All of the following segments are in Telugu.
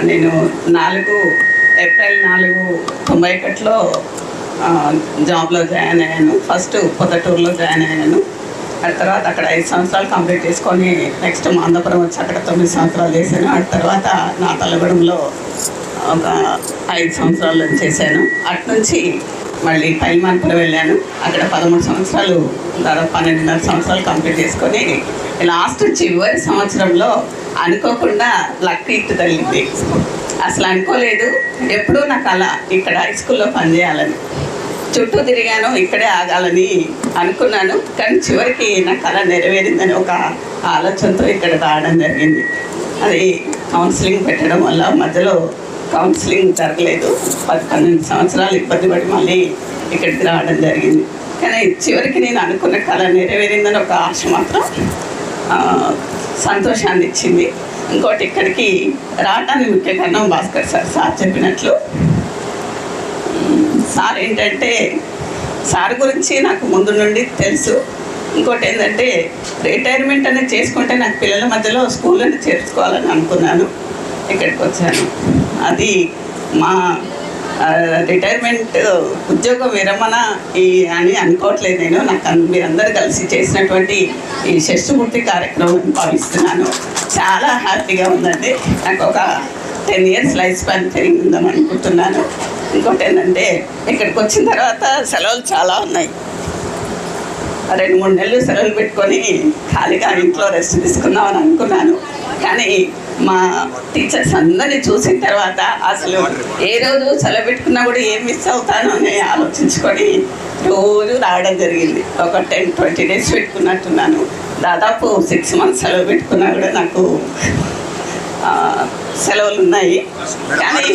నేను నాలుగు ఏప్రిల్ నాలుగు తొంభై ఒకటిలో జాబ్లో జాయిన్ అయ్యాను. ఫస్ట్ పొద్దుటూరులో జాయిన్ అయ్యాను. ఆ తర్వాత అక్కడ ఐదు సంవత్సరాలు కంప్లీట్ చేసుకొని నెక్స్ట్ మాందపురం వచ్చి అక్కడ తొమ్మిది సంవత్సరాలు చేశాను. ఆ తర్వాత నా తల్లగూడెంలో ఒక ఐదు సంవత్సరాలు చేశాను. అట్నుంచి మళ్ళీ పైమాన్పురం వెళ్ళాను. అక్కడ పదమూడు సంవత్సరాలు దాదాపు పన్నెండున్నర సంవత్సరాలు కంప్లీట్ చేసుకొని లాస్ట్ చివరి సంవత్సరంలో అనుకోకుండా లక్ ఇట్టు తగిలింది. అసలు అనుకోలేదు. ఎప్పుడూ నాకు అలా ఇక్కడ హై స్కూల్లో పనిచేయాలని. చుట్టూ తిరిగాను ఇక్కడే ఆగాలని అనుకున్నాను. కానీ చివరికి నా అలా నెరవేరిందని ఒక ఆలోచనతో ఇక్కడ రావడం జరిగింది. అది కౌన్సిలింగ్ పెట్టడం వల్ల మధ్యలో కౌన్సిలింగ్ జరగలేదు. పది పన్నెండు సంవత్సరాలు ఇబ్బంది పడి మళ్ళీ ఇక్కడికి రావడం జరిగింది. కానీ చివరికి నేను అనుకున్న కళ నెరవేరిందని ఒక ఆశ మాత్రం సంతోషాన్ని ఇచ్చింది. ఇంకోటి ఇక్కడికి రావడానికి ముఖ్య కారణం భాస్కర్ సార్. సార్ చెప్పినట్లు సార్ ఏంటంటే సార్ గురించి నాకు ముందు నుండి తెలుసు. ఇంకోటి ఏంటంటే రిటైర్మెంట్ అనేది చేసుకుంటే నాకు పిల్లల మధ్యలో స్కూల్ని చేర్చుకోవాలని అనుకున్నాను. ఇక్కడికి వచ్చాను. అది మా రిటైర్మెంట్ ఉద్యోగ విరమణ ఈ అని అనుకోవట్లేదు నేను. నాకు మీరందరూ కలిసి చేసినటువంటి ఈ షష్ఠమూర్తి కార్యక్రమం భావిస్తున్నాను. చాలా హ్యాపీగా ఉందండి. నాకు ఒక టెన్ ఇయర్స్ లైఫ్ స్పాన్ పెరిగిందని అనుకుంటున్నాను. ఇంకోటి ఏంటంటే ఇక్కడికి వచ్చిన తర్వాత సెలవులు చాలా ఉన్నాయి. రెండు మూడు నెలలు సెలవులు పెట్టుకొని ఖాళీగా ఇంట్లో రెస్ట్ తీసుకుందామని అనుకున్నాను. కానీ మా టీచర్స్ అందరినీ చూసిన తర్వాత అసలు ఏ రోజు సెలవు పెట్టుకున్నా కూడా ఏం మిస్ అవుతాను అని ఆలోచించుకొని రోజు రావడం జరిగింది. ఒక టెన్ ట్వంటీ డేస్ పెట్టుకున్నట్టున్నాను. దాదాపు సిక్స్ మంత్స్ సెలవు పెట్టుకున్నా కూడా నాకు సెలవులు ఉన్నాయి. కానీ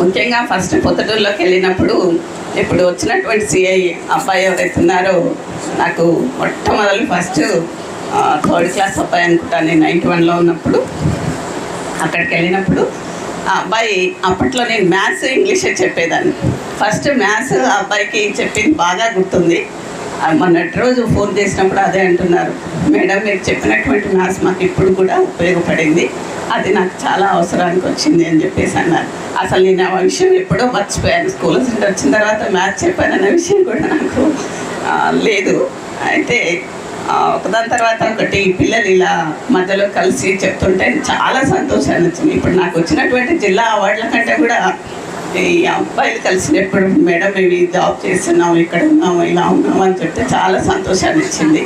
ముఖ్యంగా ఫస్ట్ పొద్దుటూరులోకి వెళ్ళినప్పుడు ఇప్పుడు వచ్చినటువంటి సిఐ అబ్బాయి ఎవరైతే ఉన్నారో నాకు మొట్టమొదలు ఫస్ట్ థర్డ్ క్లాస్ అబ్బాయి అనుకుంటాను నేను నైన్టీ వన్లో ఉన్నప్పుడు అక్కడికి వెళ్ళినప్పుడు ఆ అబ్బాయి అప్పట్లో నేను మ్యాథ్స్ ఇంగ్లీషే చెప్పేదాన్ని. ఫస్ట్ మ్యాథ్స్ ఆ అబ్బాయికి చెప్పింది బాగా గుర్తుంది. మొన్నటి రోజు ఫోన్ చేసినప్పుడు అదే అంటున్నారు. మేడం మీరు చెప్పినటువంటి మ్యాథ్స్ మాకు ఇప్పుడు కూడా ఉపయోగపడింది. అది నాకు చాలా అవసరానికి వచ్చింది అని చెప్పేసి అన్నారు. అసలు నేను ఆ విషయం ఎప్పుడో మర్చిపోయాను. స్కూల్ సెంటర్ వచ్చిన తర్వాత మ్యాథ్స్ చెప్పానన్న విషయం కూడా నాకు లేదు. అయితే ఒకదాని తర్వాత ఒకటి పిల్లలు ఇలా మధ్యలో కలిసి చెప్తుంటే చాలా సంతోషాన్ని వచ్చింది ఇప్పుడు నాకు వచ్చినటువంటి జిల్లా అవార్డుల కంటే కూడా ఈ అబ్బాయిలు కలిసినప్పుడు మేడం మేము జాబ్ చేస్తున్నాం ఇక్కడ ఉన్నాము ఇలా ఉన్నాము అని చెప్తే చాలా సంతోషాన్ని ఇచ్చింది.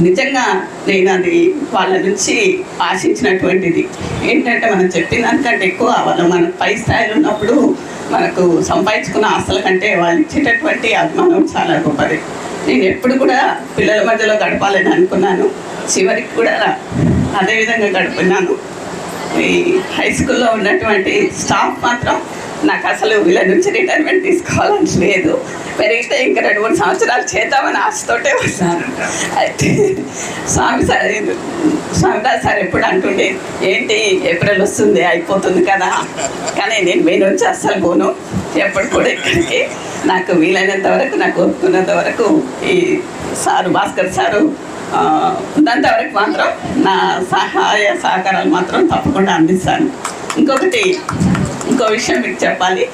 నిజంగా నేను అది వాళ్ళ నుంచి ఆశించినటువంటిది. ఏంటంటే మనం చెప్పినంతకంటే ఎక్కువ వాళ్ళు మన పై స్థాయిలో ఉన్నప్పుడు మనకు సంపాదించుకున్న ఆస్తుల కంటే వాళ్ళు ఇచ్చేటటువంటి అభిమానం చాలా గొప్పది. నేను ఎప్పుడు కూడా పిల్లల మధ్యలో గడపాలని అనుకున్నాను. చివరికి కూడా అదే విధంగా ఈ హై స్కూల్లో ఉన్నటువంటి స్టాఫ్ మాత్రం నాకు అసలు వీళ్ళ నుంచి రిటైర్మెంట్ తీసుకోవాలని లేదు. పెరిగితే ఇంకా రెండు మూడు సంవత్సరాలు చేద్దామని ఆశతోటే ఉన్నాను అయితే స్వామి సార్ స్వామిదాస్ సార్ ఎప్పుడు అంటుండే ఏంటి ఏప్రిల్ వస్తుంది అయిపోతుంది కదా. కానీ నేను మీ నుంచి అస్సలు పోను. ఎప్పుడు కూడా ఇక్కడికి. నాకు వీలైనంత వరకు నాకు కోరుకున్నంత వరకు ఈ సారు భాస్కర్ సారు ఉన్నంత వరకు మాత్రం నా సహాయ సహకారాలు మాత్రం తప్పకుండా అందిస్తాను. ఇంకొకటి ఇంకో విషయం మీకు చెప్పాలి.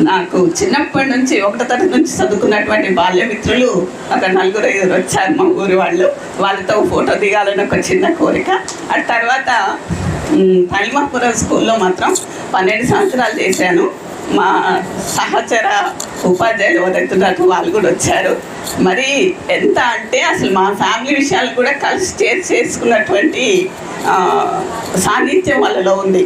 నాకు చిన్నప్పటి నుంచి ఒకటో తరగతి నుంచి చదువుకున్నటువంటి బాల్యమిత్రులు ఒక నలుగురు ఐదుగురు వచ్చారు మా ఊరి వాళ్ళు. వాళ్ళతో ఫోటో దిగాలని ఒక చిన్న కోరిక. ఆ తర్వాత మ్, స్కూల్లో మాత్రం పన్నెండు సంవత్సరాలు చేశాను. మా సహచర ఉపాధ్యాయులు ఎవరైతున్నారు వాళ్ళు కూడా వచ్చారు. మరి ఎంత అంటే అసలు మా ఫ్యామిలీ విషయాలు కూడా కలిసి చేసి చేసుకున్నటువంటి సాన్నిధ్యం వాళ్ళలో ఉంది.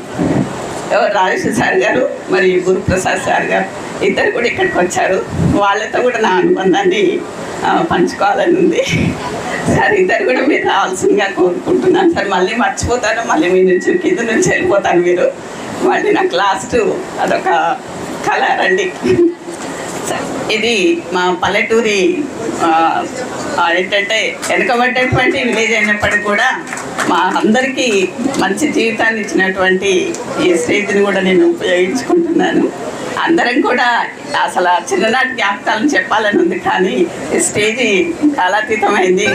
ఎవరు రాజేశ్వర సార్ గారు మరి గురుప్రసాద్ సార్ గారు ఇద్దరు కూడా ఇక్కడికి వచ్చారు. వాళ్ళతో కూడా నా అనుబంధాన్ని పంచుకోవాలని ఉంది. సార్ ఇద్దరు కూడా మీరు రావాల్సిందిగా కోరుకుంటున్నాను. సార్ మళ్ళీ మర్చిపోతాను. మళ్ళీ మీ నుంచి కింద నుంచి వెళ్ళిపోతాను మీరు. మళ్ళీ నాకు లాస్ట్ అదొక కళ రండి. ఇది మా పల్లెటూరి ఏంటంటే వెనుకబడ్డటువంటి విలేజ్ అయినప్పటికీ కూడా మా అందరికీ మంచి జీవితాన్ని ఇచ్చినటువంటి ఈ స్టేజ్ని కూడా నేను ఉపయోగించుకుంటున్నాను. అందరం కూడా అసలు ఆ చిన్ననాటి జ్ఞాపకాలను చెప్పాలని ఉంది కానీ ఈ కాలాతీతమైంది.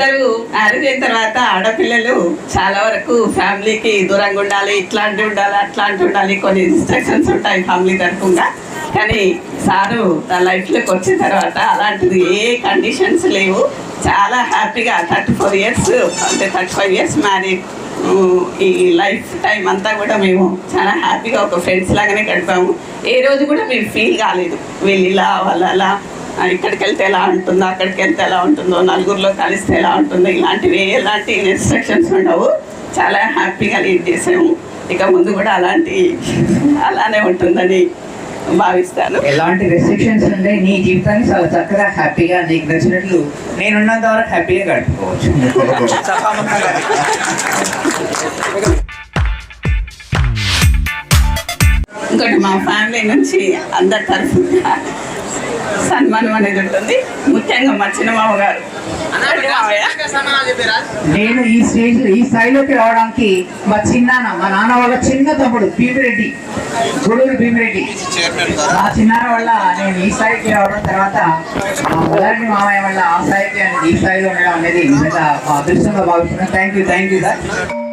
అందరూ మ్యారేజ్ అయిన తర్వాత ఆడపిల్లలు చాలా వరకు ఫ్యామిలీకి దూరంగా ఉండాలి ఇట్లాంటి ఉండాలి అట్లాంటి ఉండాలి. కొన్ని ఇన్స్ట్రక్షన్స్ ఉంటాయి ఫ్యామిలీ తరఫుగా కానీ సారు నా లైఫ్లోకి వచ్చిన తర్వాత అలాంటిది ఏ కండిషన్స్ లేవు. చాలా హ్యాపీగా థర్టీ ఫోర్ ఇయర్స్ అంటే థర్టీ ఫైవ్ ఇయర్స్ మ్యారేజ్ ఈ లైఫ్ టైం అంతా కూడా మేము చాలా హ్యాపీగా ఒక ఫ్రెండ్స్ లాగానే గడిపాము. ఏ రోజు కూడా మేము ఫీల్ కాలేదు. వీళ్ళు ఇలా వాళ్ళు అలా. ఇక్కడికి వెళ్తే ఎలా ఉంటుందో అక్కడికి వెళ్తే ఎలా ఉంటుందో నలుగురిలో కలిస్తే ఎలా ఉంటుందో ఇలాంటివి ఎలాంటి ఇన్స్ట్రక్షన్స్ ఉండవు. చాలా హ్యాపీగా లీడ్ చేసాము ఇక ముందు కూడా అలాంటి అలానే ఉంటుందని భావిస్తాను. ఎలాంటి రెస్ట్రిక్షన్స్ ఉండే నీ జీవితాన్ని చాలా చక్కగా హ్యాపీగా నీకు నచ్చినట్లు నేనున్నంత వరకు హ్యాపీగా గడుపుకోవచ్చు. ఇంకోటి మా ఫ్యామిలీ నుంచి అందరి తరఫున సన్మానం అనేది ఉంటుంది. ముఖ్యంగా మా చిన్నమామ గారు. నేను ఈ స్టేజ్ ఈ స్థాయిలోకి రావడానికి మా చిన్నాన్న మా నాన్న వాళ్ళ చిన్న తమ్ముడు భీమిరెడ్డి గొడూరు భీమిరెడ్డి. చైర్మన్ మా చిన్నాన్న వల్ల నేను ఈ స్థాయికి రావడం తర్వాత మా మొదటి మామయ్య వల్ల ఆ స్థాయికి ఈ స్థాయిలో ఉండడం అనేది నిజంగా మా అదృష్టంగా భావిస్తున్నాను. Thank you thank you sir